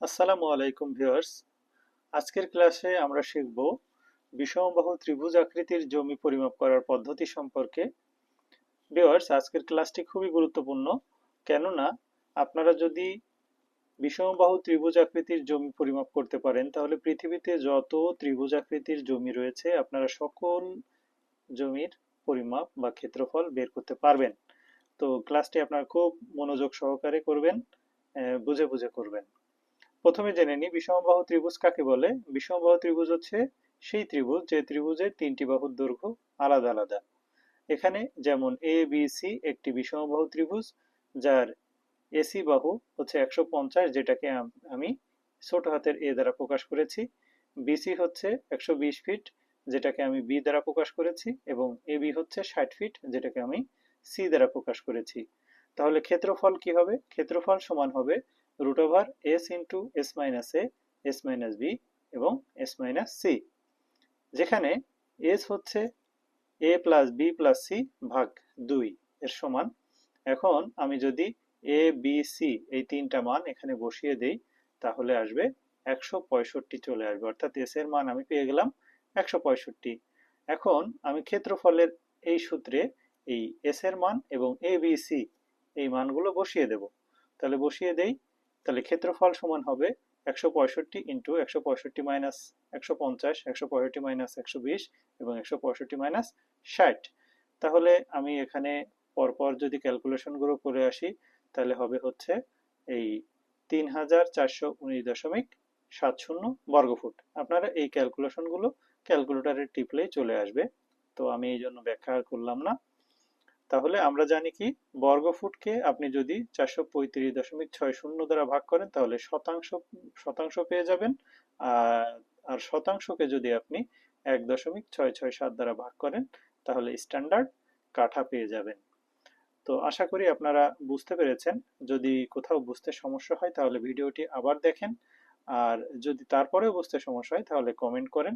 আসসালামু আলাইকুম ভিউয়ার্স। আজকের ক্লাসে আমরা শিখব বিষমবাহু ত্রিভুজ আকৃতির জমি পরিমাপ করার পদ্ধতি সম্পর্কে। ভিউয়ার্স, আজকের ক্লাসটি খুবই গুরুত্বপূর্ণ। কেননা, আপনারা যদি বিষমবাহু ত্রিভুজ আকৃতির জমি পরিমাপ করতে পারেন, তাহলে পৃথিবীতে যত ত্রিভুজ আকৃতির জমি রয়েছে, আপনারা সকল জমির পরিমাপ বা ক্ষেত্রফল বের করতে পারবেন। তো ক্লাসটি আপনারা খুব মনোযোগ সহকারে করবেন বুঝে বুঝে করবেন। প্রথমে জেনে নিই, বিষমবাহু ত্রিভুজ কাকে বলে? বিষমবাহু ত্রিভুজ হচ্ছে সেই ত্রিভুজ যে ত্রিভুজের তিনটি বাহুর দৈর্ঘ্য আলাদা আলাদা। এখানে যেমন এ বি সি একটি বিষমবাহু ত্রিভুজ, যার এসি বাহু হচ্ছে একশো পঞ্চাশ, যেটাকে আমি ছোট হাতের এ দ্বারা প্রকাশ করেছি। বিসি হচ্ছে একশো বিশ ফিট যেটাকে আমি বি দ্বারা প্রকাশ করেছি, এবং এ বি হচ্ছে ষাট ফিট যেটাকে আমি সি দ্বারা প্রকাশ করেছি। তাহলে ক্ষেত্রফল কি হবে? ক্ষেত্রফল সমান হবে root over S into S minus A S minus B এবং এস মাইনাস সি যেখানে এস হচ্ছে A plus B plus C ভাগ দুই এর সমান। এখন আমি যদি এ বি সি এই তিনটা মান এখানে বসিয়ে দেই, তাহলে আসবে একশো পঁয়ষট্টি চলে আসবে। অর্থাৎ এস এর মান আমি পেয়ে গেলাম একশো পঁয়ষট্টি। এখন আমি ক্ষেত্রফলের এই সূত্রে এই এস এর মান এবং এ বি সি এই মানগুলো বসিয়ে দেব। তাহলে বসিয়ে দেই তাহলে ক্ষেত্রফল সমান হবে একশো পঁয়ষট্টি ইন্টু একশো পঁয়ষট্টি মাইনাস একশো পঞ্চাশ, একশো পঁয়ষট্টি মাইনাস একশো বিশ এবং একশো পঁয়ষট্টি মাইনাস ষাট। তাহলে আমি এখানে পরপর যদি ক্যালকুলেশনগুলো করে আসি, তাহলে হবে হচ্ছে এই তিন হাজার চারশো উনিশ দশমিক সাত শূন্য বর্গফুট। আপনারা এই ক্যালকুলেশনগুলো ক্যালকুলেটরে টিপলেই চলে আসবে। তো আমি এই জন্য ব্যাখ্যা আর করলাম না। তাহলে আমরা জানি কি, বর্গফুটকে আপনি যদি চারশো পঁয়ত্রিশ দশমিক ছয় শূন্য দ্বারা ভাগ করেন, তাহলে শতাংশ শতাংশ পেয়ে যাবেন। আর শতাংশকে যদি আপনি এক দশমিক ছয় ছয় সাত দ্বারা ভাগ করেন, তাহলে স্ট্যান্ডার্ড কাঠা পেয়ে যাবেন। তো আশা করি আপনারা বুঝতে পেরেছেন। যদি কোথাও বুঝতে সমস্যা হয়, তাহলে ভিডিওটি আবার দেখেন। আর যদি তারপরেও বুঝতে সমস্যা হয়, তাহলে কমেন্ট করেন।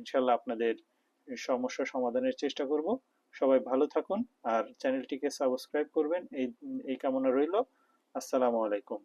ইনশাল্লাহ আপনাদের সমস্যা সমাধানের চেষ্টা করব। সবাই ভালো থাকুন আর চ্যানেলটিকে সাবস্ক্রাইব করবেন। এই এই কামনা রইল। আসসালামু আলাইকুম।